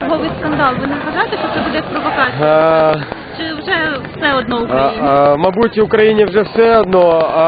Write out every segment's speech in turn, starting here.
Черговий скандал. Ви не вважаєте, що це буде провокація? Е, Чи вже все одно а, Україні? а, мабуть, Україні вже все одно, а,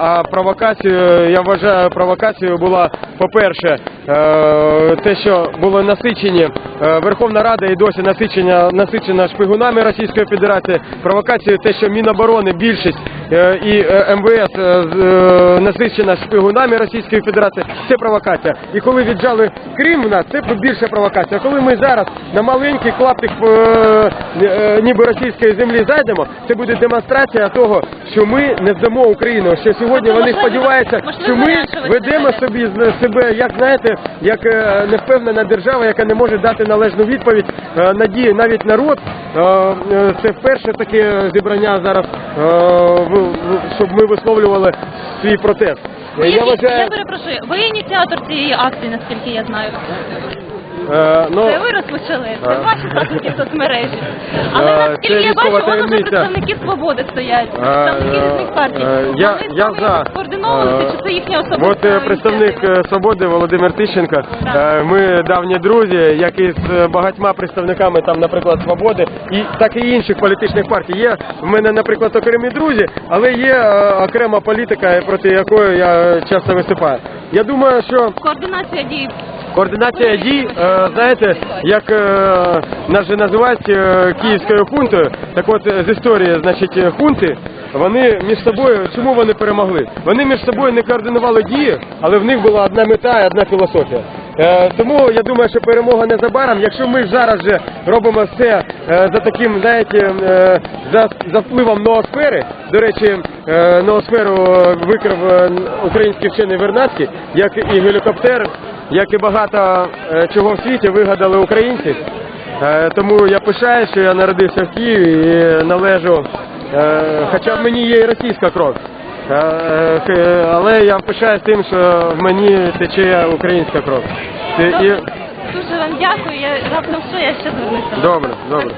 а провокацією, я вважаю, провокацією була, по-перше, е, те, що були насичені, е, Верховна Рада і досі насичена, насичена шпигунами Російської Федерації, провокацією те, що Міноборони, більшість е, і е, МВС е, е, насичена шпигунами Російської Федерації, це провокація. І коли віджали Крим в нас, це більша провокація. Коли ми зараз на маленький клаптик е, е, ніби російської землі зайдемо, це буде демонстрація того, що ми не здамо Україну. Що сьогодні вони сподіваються, що ми ведемо собі себе, як знаєте, як е, невпевнена держава, яка не може дати належну відповідь. Е, Надії навіть народ. е, Це вперше таке зібрання зараз, щоб ми висловлювали свій протест. Я вважаю, я перепрошую, ви ініціатор цієї акції, наскільки я знаю. Е, ну, Це ви розпочали, це А. ваші в соцмережі. Але Е, наскільки це я бачу, військова воно вже таємниця. представники свободи стоять, представники Е, різних партій. е, я- Вони я вами за. якось Е, чи це їхня особиста От е, представник ініціатива? е, свободи Володимир Тищенко. Е, Ми давні друзі, як і з е, багатьма представниками там, наприклад, свободи і так і інших політичних партій. Є в мене, наприклад, окремі друзі, але є е, окрема політика, проти якої я часто виступаю. Я думаю, що Координація дій. Координація дій, е, знаєте, як е, нас же називають е, київською хунтою, так от з історії, значить, хунти, вони між собою, чому вони перемогли? Вони між собою не координували дії, але в них була одна мета і одна філософія. Тому я думаю, що перемога незабаром. Якщо ми зараз же робимо все за таким, знаєте, за, за впливом ноосфери, до речі, ноосферу викрив український вчений Вернадський, як і гелікоптер, як і багато е, чого в світі вигадали українці. Е, Тому я пишаю, що я народився в Києві і належу, е, хоча в мені є і російська кров. Але я пишаюсь тим, що в мені тече українська кров. Це і... Дуже вам дякую, я раптом що я ще звернуся. Добре, добре.